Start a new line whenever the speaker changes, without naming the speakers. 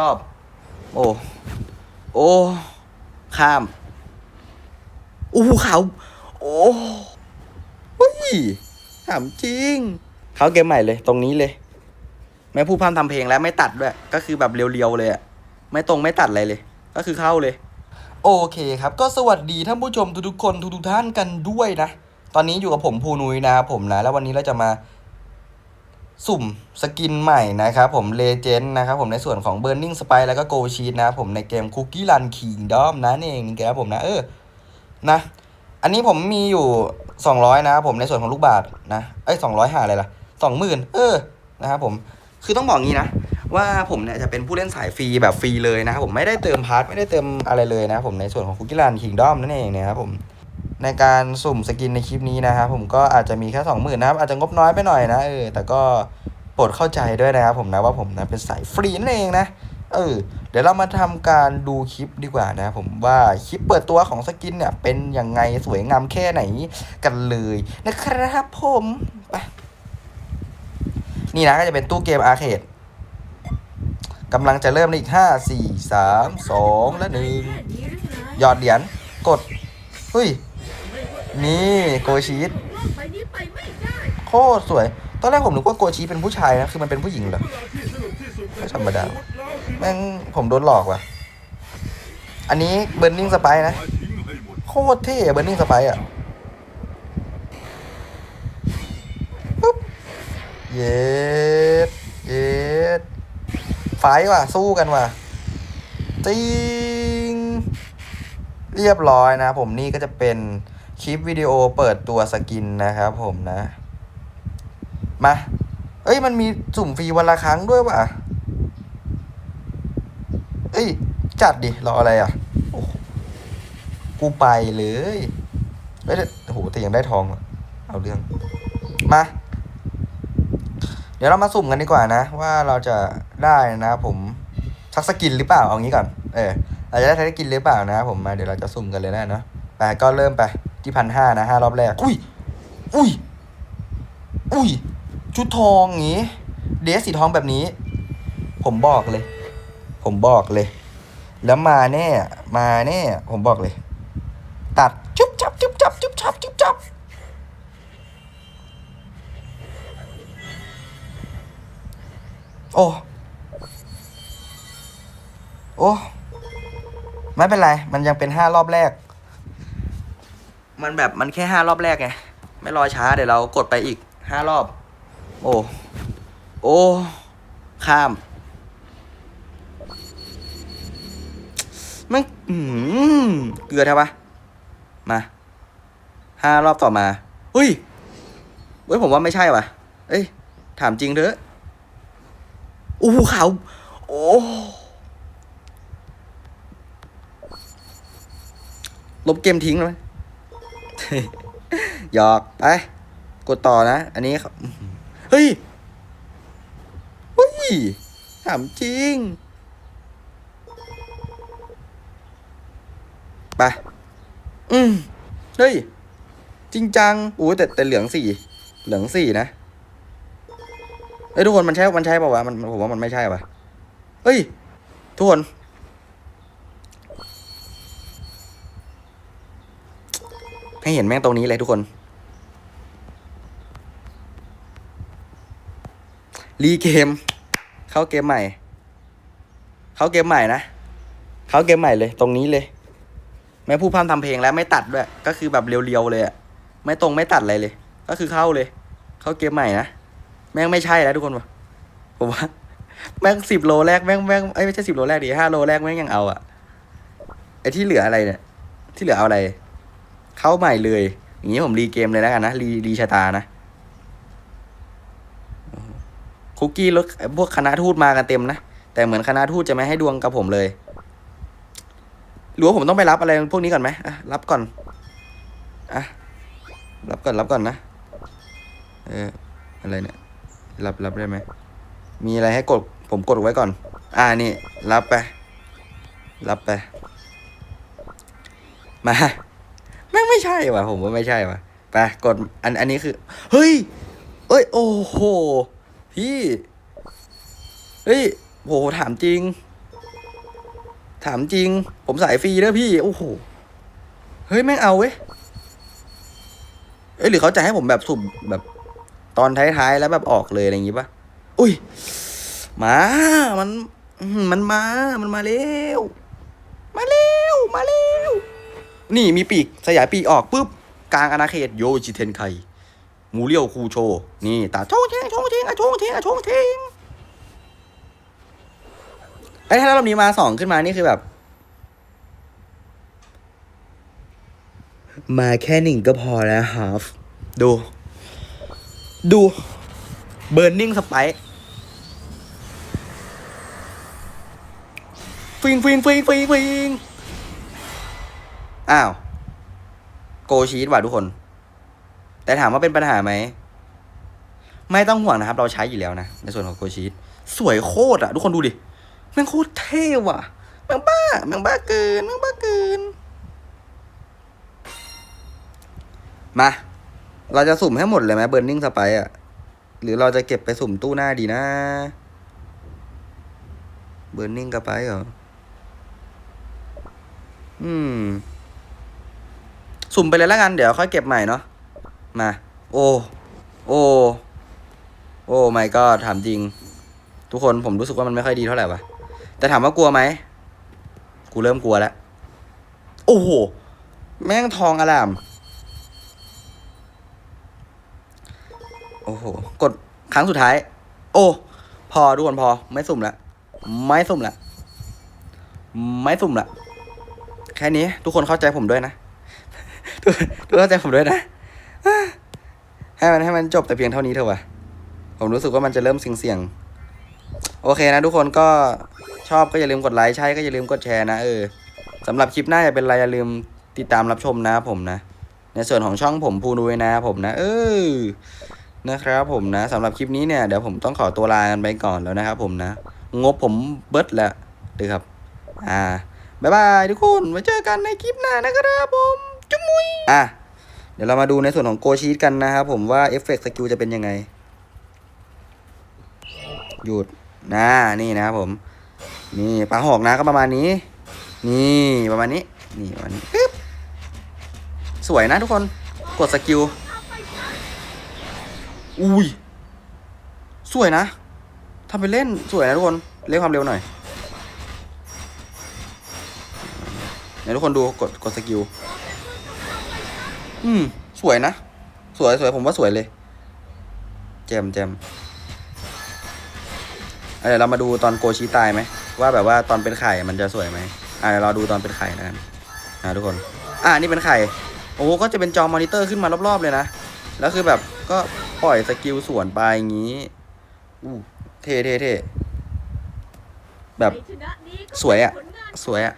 รอบ โอ้ โอ้ ข้ามอู้หูเขา โอ้เฮ้ยถามจริง เขาเกมใหม่เลย ตรงนี้เลยไม่พูดพร่ำทำเพลงแล้วไม่ตัดด้วย ก็คือแบบเรียวๆเลยอะไม่ตรงไม่ตัดอะไรเลย ก็คือเข้าเลย โอเคครับ ก็สวัสดีท่านผู้ชมทุกๆคนทุกๆท่านกันด้วยนะ ตอนนี้อยู่กับผมภูนุยนะครับผมนะ แล้ววันนี้เราจะมา สุ่มสกินใหม่นะครับผมเลเจนด์นะครับผมในส่วนของ Burning s p i แล้วก็ Go Sheet นะครับผมในเกม Cookie Run Kingdom นั่นเองนะครับผมนะเออนะอันนี้ผมมีอยู่ 200 นะครับผมในส่วนของลูกบาทนะเอ้ย200หาอะไรล่ะ 20,000 เออนะครับผมคือต้องบอกงี้นะว่าผมเนี่ยจะเป็นผู้เล่นสายฟรีแบบฟรีเลยนะครับผมไม่ได้เติมพาร์ทไม่ได้เติมอะไรเลยนะครับผมในส่วนของ Cookie Run Kingdom นั่นเองนะครับผม ในการสุ่มสกินในคลิปนี้นะครับผมก็อาจจะมีแค่สองหมื่นนะครับอาจจะงบน้อยไปหน่อยนะเออแต่ก็โปรดเข้าใจด้วยนะครับผมนะว่าผมนะเป็นสายฟรีนั่นเองนะเออเดี๋ยวเรามาทำการดูคลิปดีกว่านะครับผมว่าคลิปเปิดตัวของสกินเนี่ยเป็นยังไงสวยงามแค่ไหนกันเลยนะครับผมไปนี่นะก็จะเป็นตู้เกมอาร์เคดกำลังจะเริ่มในอีกห้าสี่สามสองและหนึ่งหยอดเหรียญกดเฮ้ย นี่โกชีตโคตรสวย ตอนแรกผมนึกว่าโกชีตเป็นผู้ชายนะ คือมันเป็นผู้หญิงเหรอไม่ธรรมดา แม่งผมโดนหลอกว่ะ อันนี้เบ r ร์ n ิ n งสไปนะ โคตรเท่เบ r ร์ n ิ n งสไปอะปุ๊บเย็ดเย็ดไฟท์ว่ะ สู้กันว่ะจริงเรียบร้อยนะผมนี่ก็จะเป็น คลิปวิดีโอเปิดตัวสกินนะครับผมนะ มา เอ้ย มันมีสุ่มฟรีวันละครั้งด้วยว่ะ เอ้ย จัดดิ รออะไรอะ กูไปเลยเอ้ยโอ้โห แต่ยังได้ทองอะเอาเรื่อง มา เดี๋ยวเรามาสุ่มกันดีกว่านะ ว่าเราจะได้นะผมสักสกินหรือเปล่า เอางี้ก่อน เออ เราจะได้ทักสกินหรือเปล่านะครับผมมา เดี๋ยวเราจะสุ่มกันเลยนะเนาะไปก็เริ่มไป ที่พันห้านะห้ารอบแรก อุ้ย อุ้ย อุ้ย ชุดทองอย่างงี้ เดสสีทองแบบนี้ ผมบอกเลย ผมบอกเลย แล้วมาแน่ มาแน่ ผมบอกเลย ตัด จุ๊บจับ จุ๊บจับ จุ๊บจับ จุ๊บจับ โอ้ โอ้ ไม่เป็นไร มันยังเป็นห้ารอบแรก มันแบบมันแค่ห้ารอบแรกไง ไม่รอช้าเดี๋ยวเรากดไปอีกห้ารอบ โอ้ โอ้ ข้ามมันเกลือใช่ปะมาห้ารอบต่อมาเฮ้ยเฮ้ยผมว่าไม่ใช่ว่ะ เอ้ย ถามจริงเถอะอู้เขาโอ้ลบเกมทิ้งเลย หยอก ไป กดต่อนะ อันนี้เฮ้ย เฮ้ยถามจริง ไป อืม เฮ้ย จริงจังอู้แต่แต่เหลืองสี่ เหลืองสี่นะเอ้ยทุกคนมันใช่ มันใช่ป่าวะ มันผมว่ามันไม่ใช่ป่ะ เฮ้ย ทุกคน ให้เห็นแม่งตรงนี้เลยทุกคนรีเกม เข้าเกมใหม่ เข้าเกมใหม่นะ เข้าเกมใหม่เลย ตรงนี้เลย ไม่พูดพร่ำทำเพลงแล้วไม่ตัดด้วย ก็คือแบบเรียวๆเลยอะไม่ตรงไม่ตัดอะไรเลย ก็คือเข้าเลย เข้าเกมใหม่นะ แม่งไม่ใช่แล้วทุกคนวะผมว่า แม่งสิบโลแรกแม่งแม่งเอ้ไม่ใช่สิบโลแรกดิห้าโลแรกแม่งยังเอาอะไอที่เหลืออะไรเนี่ย ที่เหลือเอาอะไร เข้าใหม่เลย อย่างนี้ผมรีเกมเลยแล้วกันนะรีรีชะตานะคุกกี้รถพวกคณะทูตมากันเต็มนะ แต่เหมือนคณะทูตจะไม่ให้ดวงกับผมเลยหรือว่าผมต้องไปรับอะไรพวกนี้ก่อนไหมอะรับก่อนอะรับก่อนรับก่อนนะเอออะไรเนี่ยรับรับได้ไหมมีอะไรให้กดผมกดไว้ก่อน อ่านี่ รับไป รับไป มา แม่งไม่ใช่ว่ะ ผมว่าไม่ใช่ว่ะไปกดอันอันนี้คือ เฮ้ย เอ้ย โอ้โห พี่ เฮ้ยโหถามจริง ถามจริง ผมสายฟรีเด้อพี่ โอ้โห เฮ้ย แม่งเอาเว้ย เอ้ย หรือเขาจะให้ผมแบบสุ่มแบบตอนท้ายๆ แล้วแบบออกเลยอะไรอย่างงี้ปะอุ้ย มา มัน มันมา มันมาเร็ว มาเร็ว มาเร็ว นี่มีปีกสยายปีกออกปุ๊บกลางอาณาเขตโยจิเทนไคมูเรียวคูโช นี่ตาชงเชงชงเชงอะชงเชงอะชงเชงไอ้ถ้ารอบนี้มาสองขึ้นมานี่คือแบบ มาแค่หนึ่งก็พอแล้วฮาฟดู ดูเบิร์นนิ่งสไปฟิงฟิงฟิงฟิงฟิง อ้าว โกชีตว่ะทุกคน แต่ถามว่าเป็นปัญหาไหม ไม่ต้องห่วงนะครับ เราใช้อยู่แล้วนะ ในส่วนของโกชีตสวยโคตรอะทุกคนดูดิแม่งโคตรเท่ว่ะแม่งบ้าแม่งบ้าเกินแม่งบ้าเกิน มา เราจะสุ่มให้หมดเลยไหมเบิร์นนิ่งสไปอะหรือเราจะเก็บไปสุ่มตู้หน้าดีนะ เบิร์นนิ่งกระไปเหรอ อืม สุ่มไปเลยแล้วกัน เดี๋ยวค่อยเก็บใหม่เนาะ มา โอ้ โอ้ โอ้ไม่ก็ถามจริง ทุกคนผมรู้สึกว่ามันไม่ค่อยดีเท่าไหร่วะ แต่ถามว่ากลัวไหม กูเริ่มกลัวแล้ว โอ้โห แม่งทองอลาม โอ้โห กดครั้งสุดท้าย โอ้ พอทุกคนพอ ไม่สุ่มละ ไม่สุ่มละ ไม่สุ่มละ แค่นี้ทุกคนเข้าใจผมด้วยนะ ทุกทุกเข้าใจผมด้วยนะ ให้มันให้มันจบแต่เพียงเท่านี้เถอะวะผมรู้สึกว่ามันจะเริ่มเสี่ยงๆ โอเคนะทุกคนก็ชอบก็อย่าลืมกดไลค์ใช่ก็อย่าลืมกดแชร์นะเออสำหรับคลิปหน้าจะเป็นอะไรอย่าลืมติดตามรับชมนะผมนะ ในส่วนของช่องผมพูนุ้ยนะผมนะ เออนะครับผมนะสำหรับคลิปนี้เนี่ยเดี๋ยวผมต้องขอตัวลากันไปก่อนแล้วนะครับผมนะ งบผมเบิดแล้วดูครับ อ่า บ๊ายบายทุกคนไว้เจอกันในคลิปหน้านะครับผม อะ เดี๋ยวเรามาดูในส่วนของโกชีตกันนะครับผมว่าเอฟเฟกต์สกิลจะเป็นยังไง หยุดนะนี่นะครับผม นี่ปลาหอกนะก็ประมาณนี้ นี่ประมาณนี้ นี่ประมาณนี้ปึ๊บสวยนะทุกคน กดสกิล อุ้ย สวยนะทำไปเล่นสวยนะทุกคน เล่นความเร็วหน่อยไหนทุกคนดูกดกดสกิล อืม สวยนะ สวยสวยผมว่าสวยเลย แจมแจมเดี๋ยวเรามาดูตอนโกชิตายไหมว่าแบบว่าตอนเป็นไข่มันจะสวยไหมอะเดี๋ยวเราดูตอนเป็นไข่แล้วกันนะทุกคน อะนี่เป็นไข่ โอ้ก็จะเป็นจอมอนิเตอร์ขึ้นมารอบๆเลยนะ แล้วคือแบบก็ปล่อยสกิลสวนไปอย่างนี้อู้เท่เท่เท่แบบสวยอะสวยอะ